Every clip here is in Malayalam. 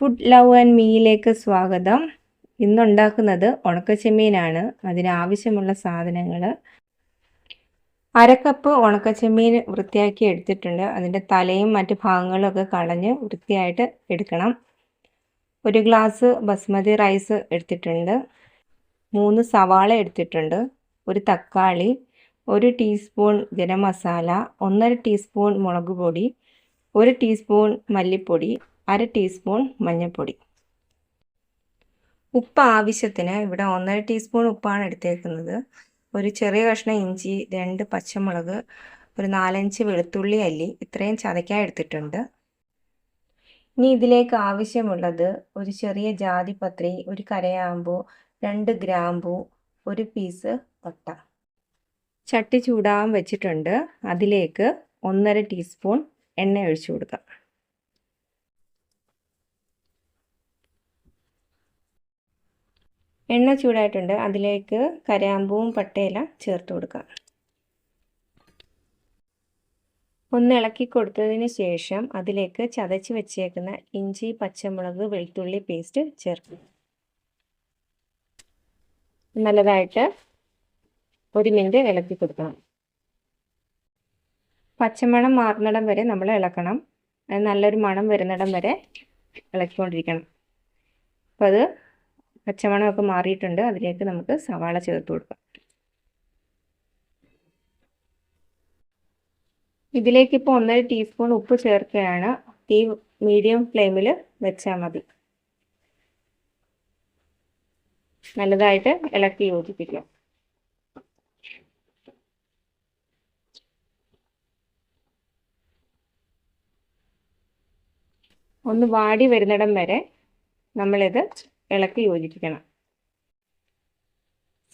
ഫുഡ് ലവ് ആൻഡ് മീയിലേക്ക് സ്വാഗതം. ഇന്നുണ്ടാക്കുന്നത് ഉണക്കച്ചെമ്മീനാണ്. അതിനാവശ്യമുള്ള സാധനങ്ങൾ അരക്കപ്പ് ഉണക്കച്ചെമ്മീൻ വൃത്തിയാക്കി എടുത്തിട്ടുണ്ട്. അതിന്റെ തലയും മറ്റു ഭാഗങ്ങളും ഒക്കെ കളഞ്ഞ് വൃത്തിയായിട്ട് എടുക്കണം. ഒരു ഗ്ലാസ് ബസ്മതി റൈസ് എടുത്തിട്ടുണ്ട്. മൂന്ന് സവാള എടുത്തിട്ടുണ്ട്. ഒരു തക്കാളി ഒരു ടീസ്പൂൺ ഗരം മസാല ഒന്നര ടീസ്പൂൺ മുളക് പൊടി ഒരു ടീസ്പൂൺ മല്ലിപ്പൊടി അര ടീസ്പൂൺ മഞ്ഞൾപ്പൊടി. ഉപ്പ് ആവശ്യത്തിന് ഇവിടെ ഒന്നര ടീസ്പൂൺ ഉപ്പാണ് എടുത്തേക്കുന്നത്. ഒരു ചെറിയ കഷ്ണം ഇഞ്ചി രണ്ട് പച്ചമുളക് ഒരു നാലഞ്ച് വെളുത്തുള്ളി അല്ലി ഇത്രയും ചതയ്ക്കാൻ എടുത്തിട്ടുണ്ട്. ഇനി ഇതിലേക്ക് ആവശ്യമുള്ളത് ഒരു ചെറിയ ജാതിപത്രി ഒരു കരയാമ്പൂ രണ്ട് ഗ്രാമ്പൂ ഒരു പീസ് പട്ട ചട്ടി ചൂടാവാൻ വെച്ചിട്ടുണ്ട്. അതിലേക്ക് ഒന്നര ടീസ്പൂൺ എണ്ണ ഒഴിച്ചു കൊടുക്കാം. എണ്ണ ചൂടായിട്ടുണ്ട്. അതിലേക്ക് കരാമ്പൂവും പട്ടയില ചേർത്ത് കൊടുക്കാം. ഒന്ന് ഇളക്കി കൊടുത്തതിന് ശേഷം അതിലേക്ക് ചതച്ച് വെച്ചേക്കുന്ന ഇഞ്ചി പച്ചമുളക് വെളുത്തുള്ളി പേസ്റ്റ് ചേർക്കും. നല്ലതായിട്ട് ഒരു മിനിറ്റ് ഇളക്കി കൊടുക്കണം. പച്ചമണം മാറുന്നിടം വരെ നമ്മൾ ഇളക്കണം. നല്ലൊരു മണം വരുന്നിടം വരെ ഇളക്കിക്കൊണ്ടിരിക്കണം. അപ്പോൾ അത് പച്ചമണമൊക്കെ മാറിയിട്ടുണ്ട്. അതിലേക്ക് നമുക്ക് സവാള ചേർത്ത് കൊടുക്കാം. ഇതിലേക്ക് ഇപ്പോൾ ഒന്നര ടീസ്പൂൺ ഉപ്പ് ചേർക്കുകയാണ്. തീ മീഡിയം ഫ്ലെയിമിൽ വെച്ചാൽ മതി. നല്ലതായിട്ട് ഇളക്കി യോജിപ്പിക്കാം. ഒന്ന് വാടി വരുന്നിടം വരെ നമ്മളിത് ഇളക്കി യോജിപ്പിക്കണം.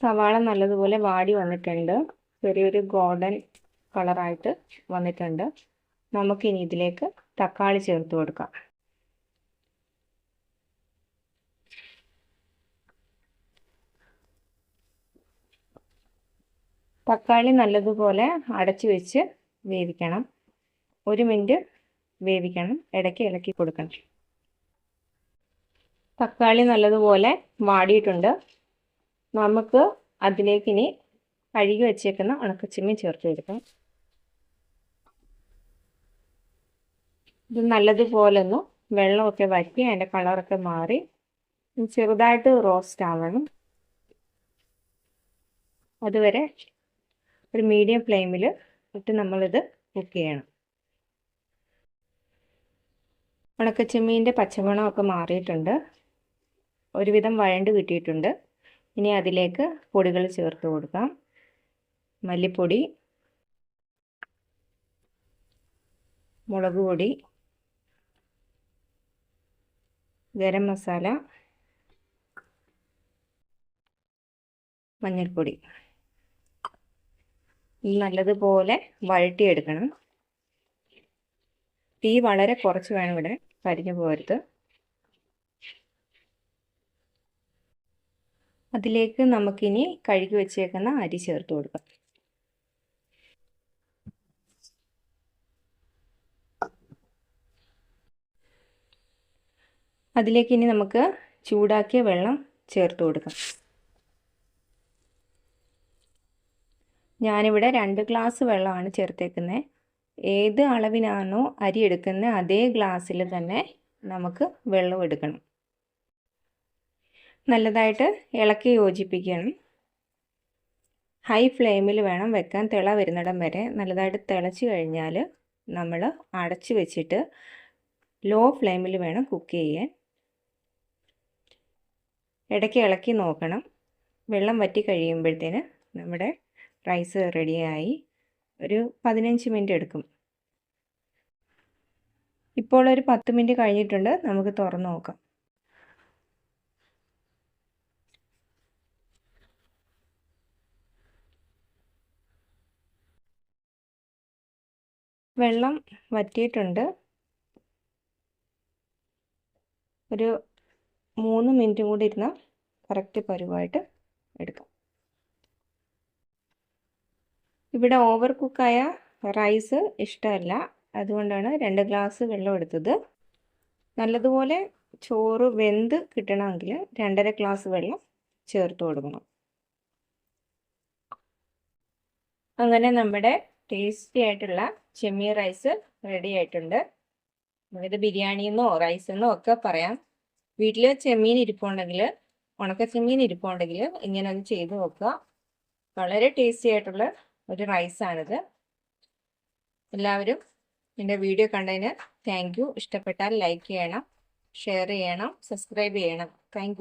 സവാള നല്ലതുപോലെ വാടി വന്നിട്ടുണ്ട്. ചെറിയൊരു ഗോൾഡൻ കളറായിട്ട് വന്നിട്ടുണ്ട്. നമുക്കിനി ഇതിലേക്ക് തക്കാളി ചേർത്ത് കൊടുക്കാം. തക്കാളി നല്ലതുപോലെ അടച്ചു വെച്ച് വേവിക്കണം. ഒരു മിനിറ്റ് വേവിക്കണം. ഇടയ്ക്ക് ഇളക്കി കൊടുക്കണം. തക്കാളി നല്ലതുപോലെ വാടിയിട്ടുണ്ട്. നമുക്ക് അതിലേക്ക് ഇനി കഴുകി വെച്ചേക്കുന്ന ഉണക്കച്ചിമ്മി ചേർത്ത് കൊടുക്കാം. ഇത് നല്ലതുപോലെ ഒന്ന് വെള്ളമൊക്കെ വറ്റി അതിന്റെ കളറൊക്കെ മാറി ചെറുതായിട്ട് റോസ്റ്റ് ആവണം. അതുവരെ ഒരു മീഡിയം ഫ്ലെയിമിൽ ഇട്ട് നമ്മളിത് കുക്ക് ചെയ്യണം. ഉണക്കച്ചെമ്മീന്റെ പച്ചമണമൊക്കെ മാറിയിട്ടുണ്ട്. ഒരുവിധം വഴണ്ട് കിട്ടിയിട്ടുണ്ട്. ഇനി അതിലേക്ക് പൊടികൾ ചേർത്ത് കൊടുക്കാം. മല്ലിപ്പൊടി മുളക് പൊടി ഗരം മസാല മഞ്ഞൾപ്പൊടി. നല്ലതുപോലെ വഴട്ടിയെടുക്കണം തീ വളരെ കുറച്ച് വേണം ഇവിടെ കരിഞ്ഞു പോകരുത്. അതിലേക്ക് നമുക്കിനി കഴുകി വെച്ചേക്കുന്ന അരി ചേർത്ത് കൊടുക്കാം. അതിലേക്ക് ഇനി നമുക്ക് ചൂടാക്കിയ വെള്ളം ചേർത്ത് കൊടുക്കാം. ഞാനിവിടെ രണ്ട് ഗ്ലാസ് വെള്ളമാണ് ചേർത്തേക്കുന്നത് ഏത് അളവിനാണോ അരി എടുക്കുന്നത് അതേ ഗ്ലാസ്സിൽ തന്നെ നമുക്ക് വെള്ളം എടുക്കണം. നല്ലതായിട്ട് ഇളക്കി യോജിപ്പിക്കണം ഹൈ ഫ്ലെയിമിൽ വേണം വെക്കാൻ തിള വരുന്നിടം വരെ നല്ലതായിട്ട് തിളച്ച് കഴിഞ്ഞാൽ നമ്മൾ അടച്ച് വെച്ചിട്ട് ലോ ഫ്ലെയിമിൽ വേണം കുക്ക് ചെയ്യാൻ. ഇടയ്ക്ക് ഇളക്കി നോക്കണം. വെള്ളം വറ്റി കഴിയുമ്പോഴത്തേന് നമ്മുടെ റൈസ് റെഡിയായി. ഒരു പതിനഞ്ച് മിനിറ്റ് എടുക്കും. ഇപ്പോൾ ഒരു പത്ത് മിനിറ്റ് കഴിഞ്ഞിട്ടുണ്ട്. നമുക്ക് തുറന്ന് നോക്കാം. വെള്ളം വറ്റിയിട്ടുണ്ട്. ഒരു മൂന്ന് മിനിറ്റും കൂടി ഇരുന്നാൽ കറക്റ്റ് പരുവായിട്ട് എടുക്കാം. ഇവിടെ ഓവർ കുക്കായ റൈസ് ഇഷ്ടമല്ല. അതുകൊണ്ടാണ് രണ്ട് ഗ്ലാസ് വെള്ളം എടുത്തത്. നല്ലതുപോലെ ചോറ് വെന്ത് കിട്ടണമെങ്കിൽ രണ്ടര ഗ്ലാസ് വെള്ളം ചേർത്ത് കൊടുക്കണം. അങ്ങനെ നമ്മുടെ ടേസ്റ്റി ആയിട്ടുള്ള ചെമ്മീൻ റൈസ് റെഡി ആയിട്ടുണ്ട്. ഇത് ബിരിയാണി എന്നോ ഒക്കെ പറയാം. വീട്ടിൽ ചെമ്മീൻ ഇരിപ്പുണ്ടെങ്കിൽ ഉണക്ക ചെമ്മീൻ ഇരിപ്പുണ്ടെങ്കിൽ ഇങ്ങനെ ഒന്ന് ചെയ്ത് നോക്കുക. വളരെ ടേസ്റ്റി ആയിട്ടുള്ള ഒരു റൈസാണിത് എല്ലാവരും എന്റെ വീഡിയോ കണ്ടതിന് താങ്ക് യു ഇഷ്ടപ്പെട്ടാൽ ലൈക്ക് ചെയ്യണം ഷെയർ ചെയ്യണം സബ്സ്ക്രൈബ് ചെയ്യണം. താങ്ക്